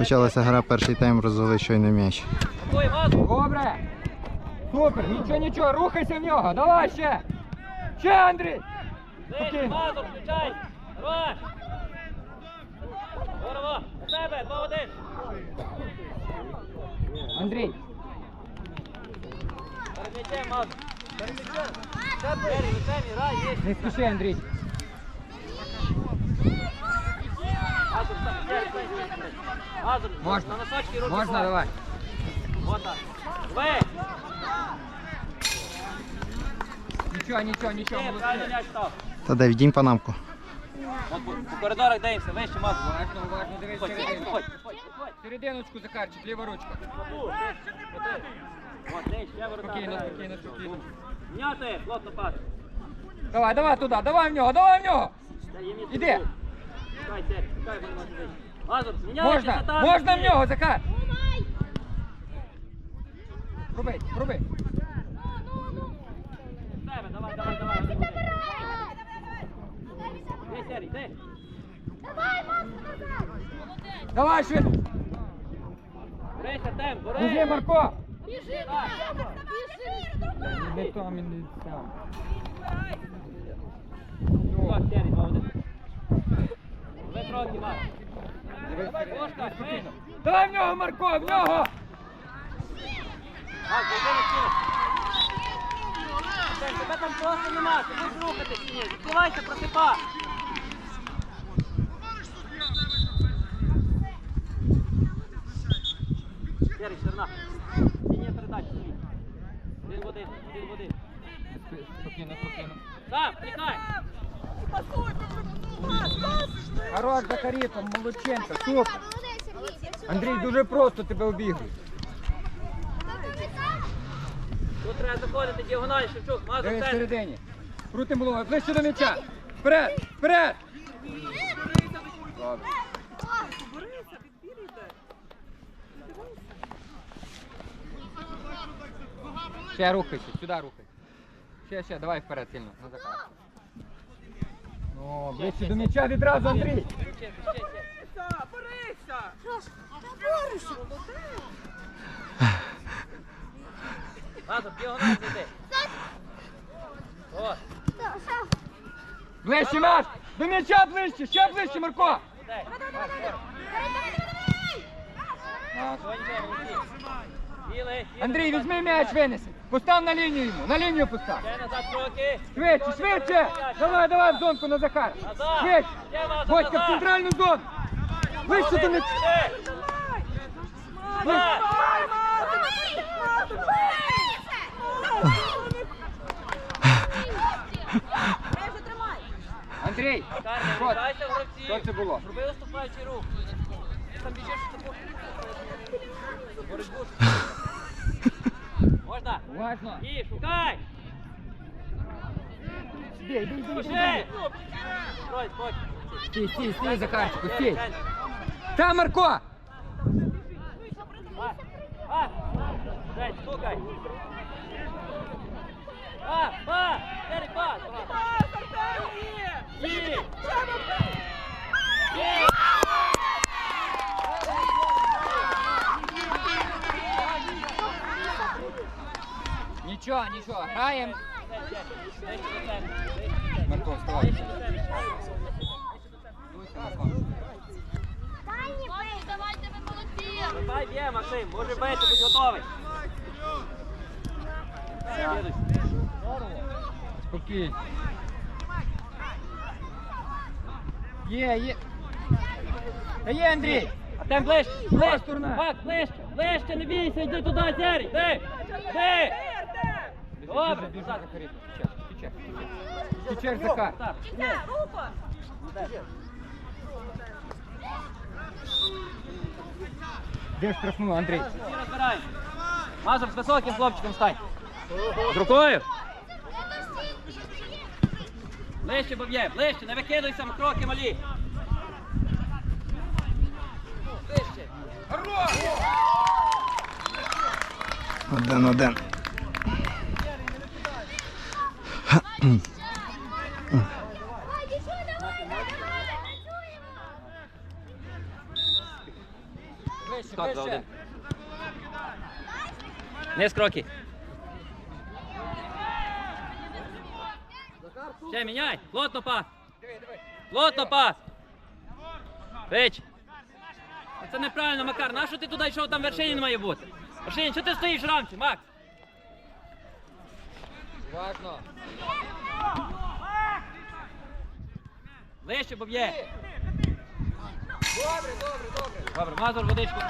Почалася гра, перший тайм розвели щойно м'яч. Добре. Супер, нічого, нічого, рухайся в нього, давай ще. Ще, Андрій. Окей. Мазур, включай! Давай! Здорово! У тебе, 2-1! Андрій. Перед м'ячем, Мазур! Перед м'ячем! Перед м'ячем, є! Не спіши, Андрій. На носочки руки Можна, клав. давай. Вот так. Ви! Нічого, нічого, нічого, Ні, правильно м'яч. Та дай вдінь панамку. От по, по коридорах дивимося, вище, Мазур. Уважно, уважно, дивись середину. Серединочку закарчик, ліва ручка. От, десь, ще ворота. Спокійно, грає. спокійно, спокійно. М'яти, плотно пас. Давай, давай туди, давай в нього, давай в нього. Та є місце Іди. тут. Можна, можна в нього, пробий. В Тебе, давай, давай, давай. Серій, іди. Давай, швидко. Борися, темп, Біжи. Марко. Біжи, Так. Не там, не там. Ви трохи, Марк. Давай. Кошка, Спокійно. Давай в нього, Марко, в нього. Марк, зайди на стіну. Сань, тебе там просто нема, ти будеш рухатись ні? Відкривайся, просипа. Серій, ширина. Лінія передач, стоїть. Один в один, один в один. Спокійно, спокійно. Так, тікай. Хорош, Захаріпа, молодченко, супер. Андрій, дуже просто тебе обігли. Тут треба заходити діагональ, Шевчук, мазур Дивись центр. всередині. Крутим головою, ближче до м'яча. Вперед, вперед. Добре. Ще рухайся, сюди рухай. Ще, ще, давай вперед сильно. На заказ. Ну, ближче до м'яча відразу, Андрій. Ще, ще, ще. Мазур, діагональ зайди. О, Ближче м'яч! До м'яча ближче, ще ближче, Марко. дай. Так. Що нічого, молодці. Білий, білий, Андрій, візьми м'яч, винеси. Постав на лінію йому, на лінію постав. Швидше, швидше! Давай, давай в зонку на Захар. Швидше! Бодька в центральну зону. Ближче до. Назад. Андрій, що? Що це було? Зроби виступаючий рух. Там біжиш таку боротьбу. Можна? Уважно. І, шукай. Йди, йди, йди, йди, Пошли. йди. Строй, строй. Стій, стій, стій, Захарчику, стій. Центр. Та, Марко! А, а, дай, стукай. А, па, Сері, па. І. І. Нічого, нічого, граємо. Марко, вставай. Давайте ви молодці! Давай б'є, Максим, може бити, будь готовий. Спокійно. Є, є. Та є, Андрій. А там ближче, ближче. Мак, ближче, ближче, не бійся, йди туди, Сері, йди, йди. Добре, Біжи, назад. Захаріпа, тічеш, тічеш. Тічеш, Захар. Так, Де штрафну, Андрій? Мазур з високим хлопчиком стань. З рукою. Ближче, боб'є, ближче, не викидуйся, кроки малі. Ближче. Один-один. Вище, Не кроки. Ще міняй. Плотно пас. Плотно пас. Вич. Це неправильно, Макар. Нащо ти туди йшов, там вершинін має бути? Вершинін, що ти стоїш рамці, Макс? Важно. Ближче, бо. Добре, добре, добре. Добре, Мазур, водичку.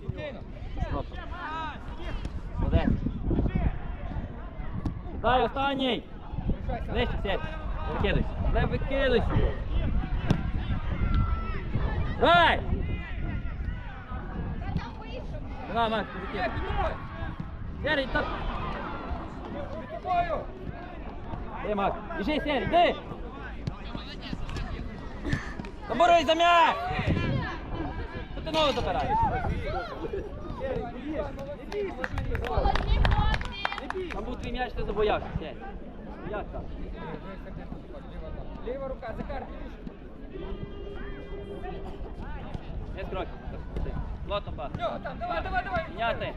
Спокійно. Молодець. Дай останній. Лишайся. Сядь. Викидуйся. Не викидуйся. Дай! На, Макс, піднімай. Серій, та... Під тобою. Де, Макс? Біжи, Серій, йди! Заборись за м'яч! Що ти ногу забираєш? Там був твій м'яч, ти забоявся, Серій. Як так? Ліва рука, Захар, Не з кроків. Плотно пас. Давай, давай, давай. Міняти.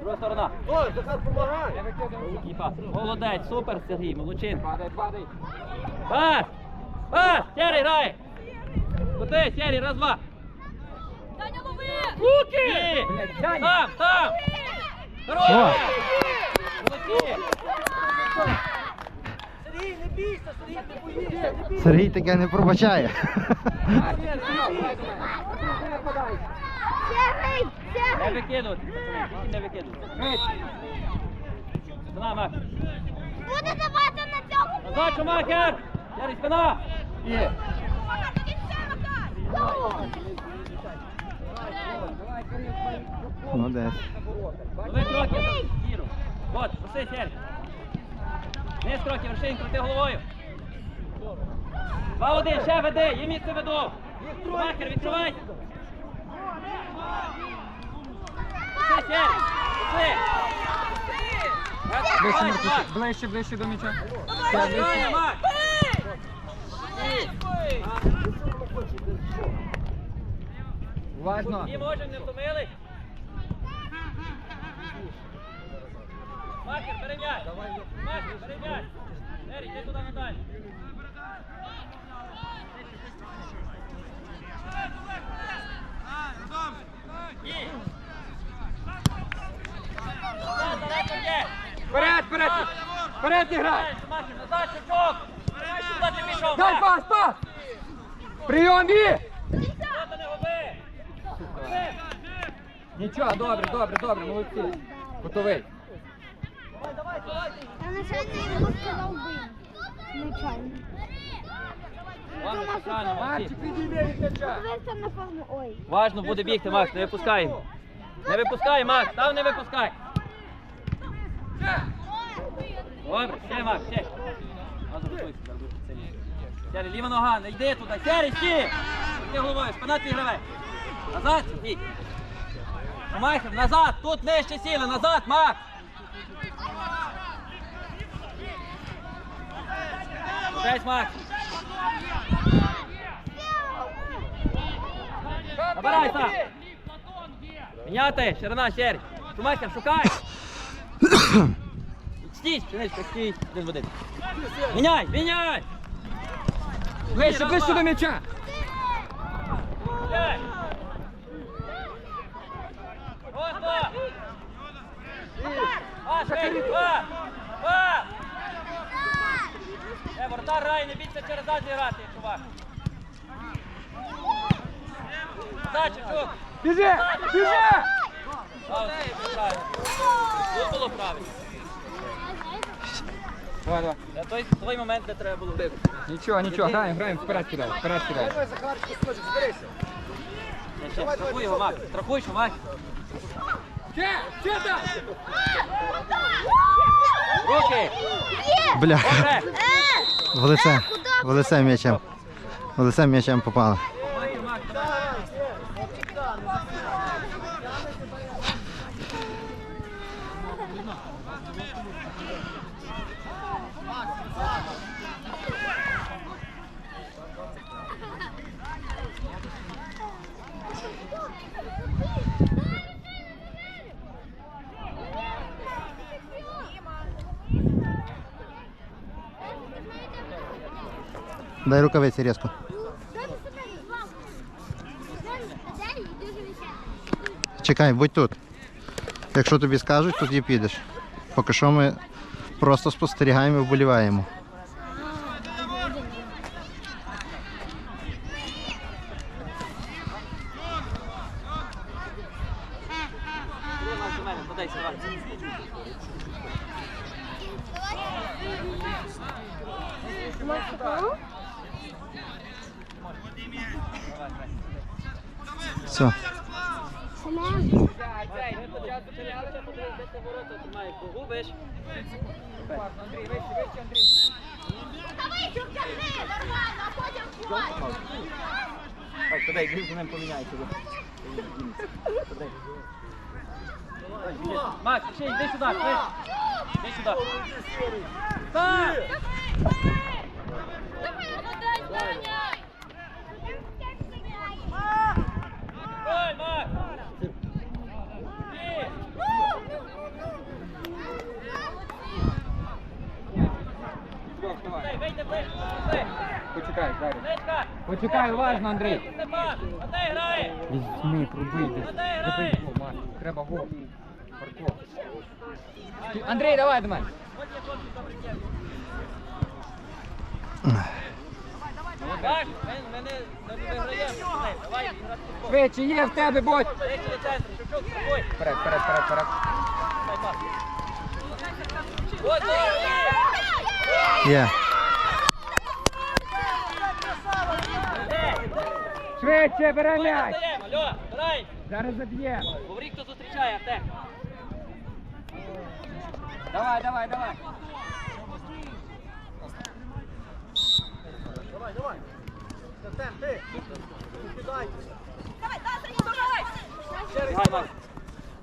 Друга сторона. Ой, Захар, помагай. І пас. Молодець, супер, Сергій, молодчин. Падай, падай. Пас! Пас! Серій, грає! Куди, Серій, раз, два. Даня, лови! Даня. Там, там! О! Хорош! Молодці! Сергій таке не пробачає. Сергій! Не Сергій! пацани, не викидувати. Спина, Мак. Буде давати на цьому! Назад, Шумахер! Серій, спина! Є. Молодець. Нові кроки за Іру. От, проси, Серій. Не з кроків, вершин, крути головою. Два один, ще веди, є місце веду. Шумахер, відкривай. Ближче, Маркус, ближче, ближче до м'яча. Уважно. Всі можемо, не втомились. Макер, бери м'яч. Макер, бери йди туди надалі. Вперед, вперед. Вперед не грай. Дай пас, пас. Прийом? Губи. Нічого, добре, добре, добре, молодці. Готовий. Я нечайно йому сказав би. Нечайно. Ладно, правильно, молодці. На форму. Ой. Важно буде бігти, Макс, не випускай. Не випускай, Макс, там не випускай. Добре, ще, Макс, ще. Сері, ліва нога, не йди туди. Сері, стій! Ти головою, спина твій гравець. Назад, Сергій. Шумахер, назад, тут нижче сіли, назад, Макс. Десь, Макс. Набирай сам. Міняти, ширина, Сері. Шумахер, шукай. Стій, Шиничка, стій. Один в один. Міняй, міняй. Ближче, ближче до м'яча. Два. Два. Е, воротар грає, не бійся через задній грати, чувак. Назад, Чечук. Біжи, біжи. Тут було правильно. Давай, давай. Це той, той момент, де треба було вибити. Нічого, нічого, граємо, граємо, вперед кидай, вперед кидай. Ще, ще, Страхуй його, Макс. Страхуй, що, Макс. Руки. Бля. Добре. В лице, е, в лице м'ячем. В лице м'ячем попали. Дай рукавиці різко. Чекай, будь тут. Якщо тобі скажуть, тоді підеш. Поки що ми просто спостерігаємо і вболіваємо. Ліва до мене, подайся, давай. Все. Семен. Цей, ми початку чекали, подивись, де ти ворота тримаєш, погубиш. Андрій, вище, вище, Андрій. Так, подай, гріб з ним поміняйся. Макс, ще йди сюди. Йди сюди. Так! Ой, Макс! Ні! Трьох, давай. Дай, вийди ближче, пусти. Почекай, зараз. Почекай, уважно, Андрій. Візьми, пробий Забий грає? Маш. Треба гол. Парко. Андрій, давай до мене. Так, ми, ми не, виграємо. Давай. Швидше, є в тебе, будь. Вперед, вперед, вперед, вперед. Дай пас. Є. Де? Швидше, бере м'яч. Зараз заб'є. Говори, хто зустрічає, Артем. Давай, давай, давай. Грай, Макс.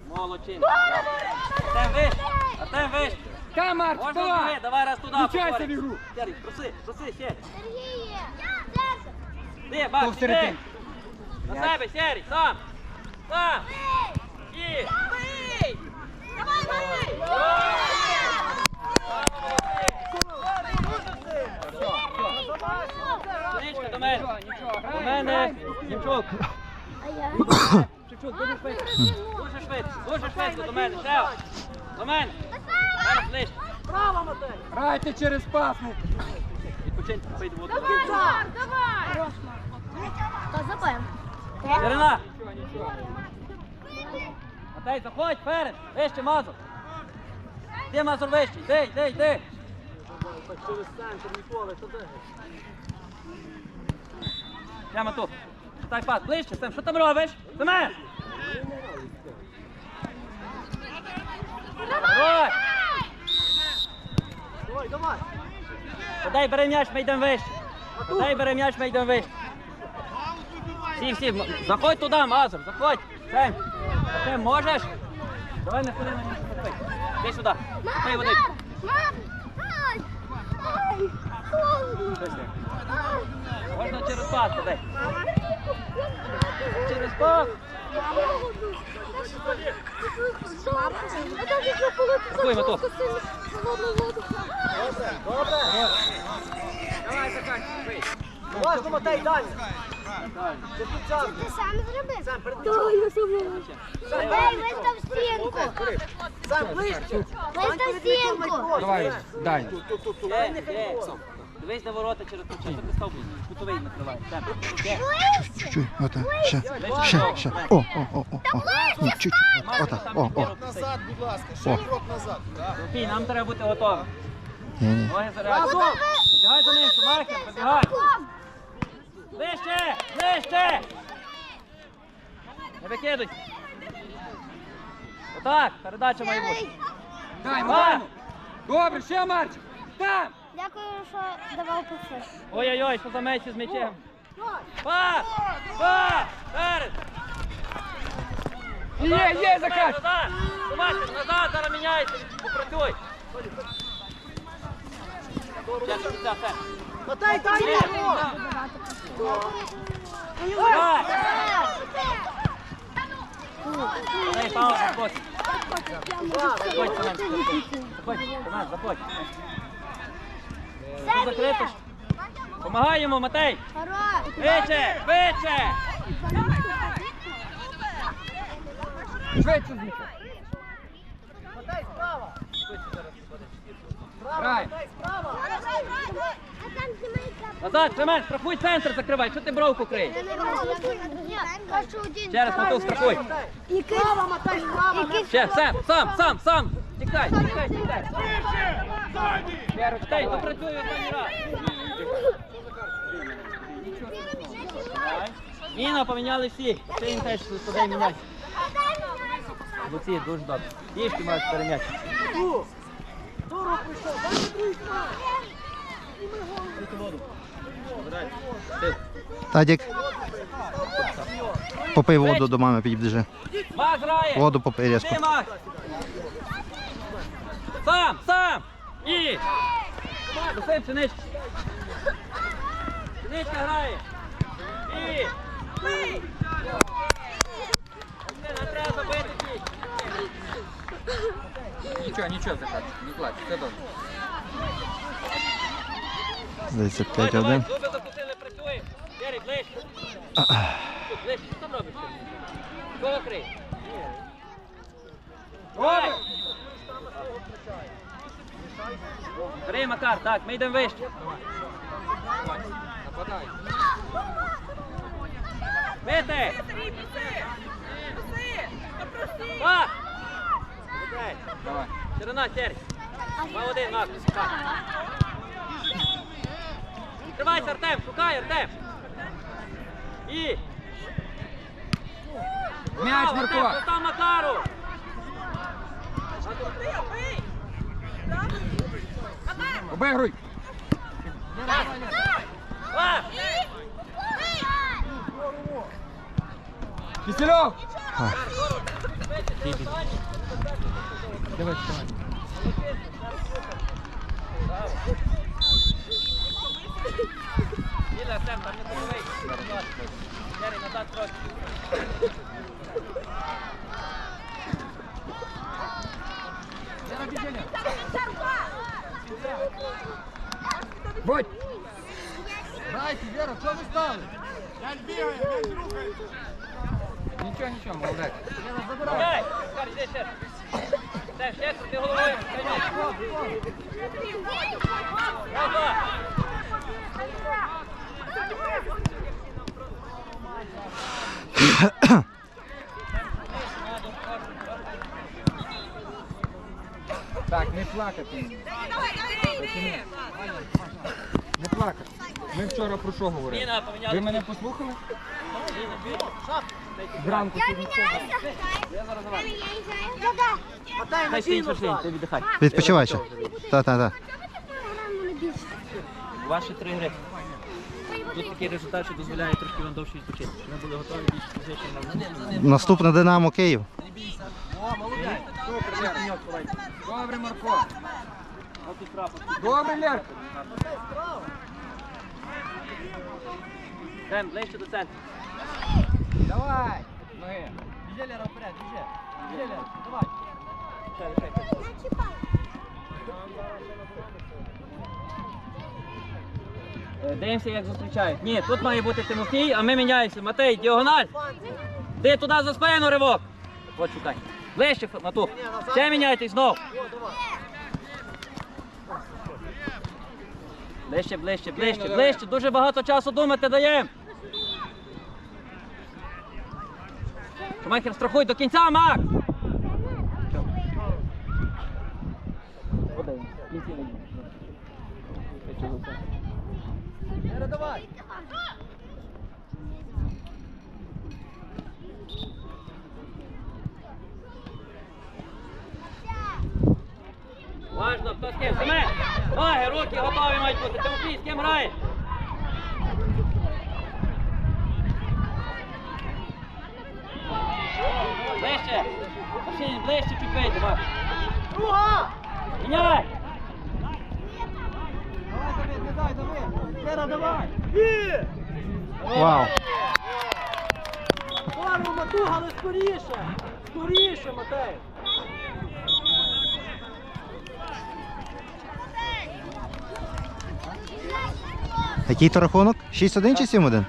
Молодчинка. Артем, виш. Артем, виш. Там, Марк, Можна давай. давай раз туди. Включайся в ігру. Сергій, проси, проси, ще. Сергій. Де, Хто Макс. На себе, Сергій, сам. Сам. І. Синичка, до мене. Нічого, До мене. Дівчок. А дуже швидко. Дуже швидко, дуже швидко до мене. Ще. До мене. Зараз ближче. Грайте через пасну. Відпочиньте, вийду в воду. Хто забив? Нічого. Матей, заходь вперед. Вище, Мазур. Де Мазур вище? Йди, йди, йди. Прямо тут. Дай пас, ближче, Сем, що там робиш? Семен! Давай! Подай бери м'яч, ми йдемо вище. Подай бери м'яч, ми йдемо вище. Всі, всі, заходь туди, Мазур, заходь. Сем, Сем, можеш? Давай не ходи на нього. Іди сюди. Пий води. Можна через пас, подай. Через пас. Это же что получится? Давай, заканчивай. Важно, Матей, далі. Ти сам зробив? Так, я сама. Ей, вистав стінку. Сам ближче. Вистав стінку. Давай, дай. Дивись на ворота через плече. Що ти став? Кутовий накриває. Чуть-чуть, ота, ще, ще, ще. О, о, о, о, о. Ні, чуть-чуть, от, ота, о, о. Назад, будь ласка, ще О. крок назад. Нам треба бути готовим. Ні, ні. Ноги заряд. Побігай за ним, Маркер, побігай. Ближче, ближче. Не викидуй. Отак, передача має бути. Дай, Ману. Добре, ще Марчик. Там. Дякую, що давав паси. Ой-ой-ой, що за мечі з м'ячем. Пас! Пас! Перед! Є, є, закат. Назад! Назад, зараз міняйся, попрацюй. Матей, дай! Давай! Дай паузу, заходь. Заходь. Заходь, заходь. Все закрито. ж. Помагаємо, Матей! Швидше! Швидше! Швидше звідси. Матай справа. Грай. Назад, Семен, страхуй центр закривай. Що ти бровку крий? Ще раз, Матух, страхуй. Справа. Ще, сам, сам, сам, сам. Тікай, тікай, тікай. Тікай, допрацюй останній раз. Поміняли всі. Це він теж туди міняй. Олексій, дуже добре. Тішки мають перем'яти. Тадік. Попий воду до мами, підбіжи. Воду попий різко. Сам, сам. І. Досип, Синичка. Синичка грає. І. Не треба забити ті. Нічого, нічого, Захар, не плач, все добре. Здається, Давай, 5-1. давай, Зуби закусили, працює. Ярик, ближче. Ближче, що там робиш? Кого крий? Давай. Бери, Макар, так, ми йдемо вище. Нападай. Бити! Пас! Давай. Ширина, Серій. Два один. Відкривайся, Артем, шукай, Артем. І. М'яч, Артем, Марко. Постав Макару. Обигруй. Кисельов. Давай, давай. Біля, Артем, там не головий. Серій, назад трохи. Будь. Грайте, Вера, що ви стали? Нічого, нічого, молодець. Дай, Макар, йди ще. Все, ще крути головою. Прийми. Браво! Так, не плакати. Не плакати. Ми вчора про що говорили? Міна, поміняли. Ви мене послухали? Міна. Я міняюся. Да-да. Хай стоїть піну ти віддихай. Відпочивай ще. Ваші три гри. Тут такий результат, що дозволяє трошки вам довше відпочити. Ми були готові більш фізично. Наступне Динамо Київ. Добре, Марко. Добре, Лерка. Дем, ближче до центру. Давай. Ноги. Біжи, Лера, вперед, біжи. Біжи, Лера, давай. Ще. Е, Дивимося, як зустрічають. Ні, тут має бути Тимофій, а ми міняємося. Матей, діагональ. Ти туди за спину ривок. От шукай. Ближче, Матух. Ще міняйтесь знов. Ближче, ближче, ближче, ближче. Дуже багато часу думати даємо. Шумахер, страхуй до кінця, Макс. Подивимось. В кінці не Лера, давай. Важно, хто з ким? Семен! Ноги, руки готові мають бути. Тимофій, з ким грає? Ближче! Машині, ближче чуть вийти, Друга! Міняй! Давай, давай, давай, давай. Лера, давай. І! Вау. Здорово, Матуга, але скоріше. Скоріше, Матей. Який то рахунок? 6-1 чи 7-1?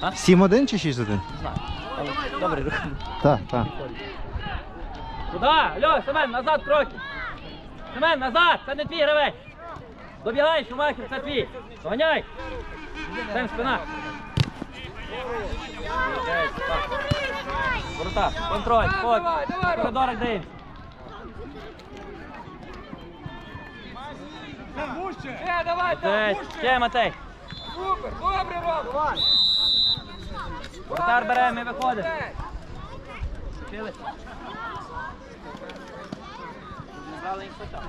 А? 7-1 чи 6-1? Не знаю. Але добре рахунок. Так, так. Туди, Льо, Семен, назад трохи. Семен, назад, це не твій гравець. Добігай, Шумахер, це твій. Доганяй. Сем, спина. Так. Ворота, контроль, ход. Коридорах дивимося. Е, давай, ще Матей. Супер, добре, Ром. Воротар бере, ми виходимо. Вчили. Їх хоча.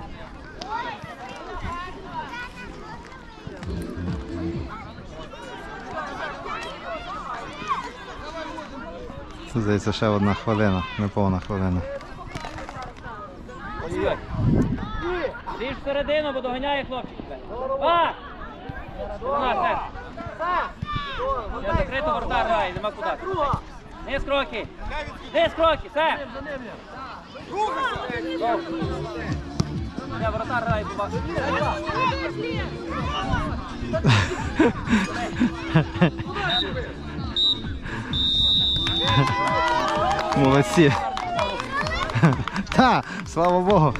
Здається, ще одна хвилина, неповна хвилина. Ой-ой. Ти ж всередину, бо доганяє хлопчик. А! Я закрито воротар грає, нема куди. Не з кроки. Не з кроки, все. Я воротар грає. Молодці. Та, слава Богу.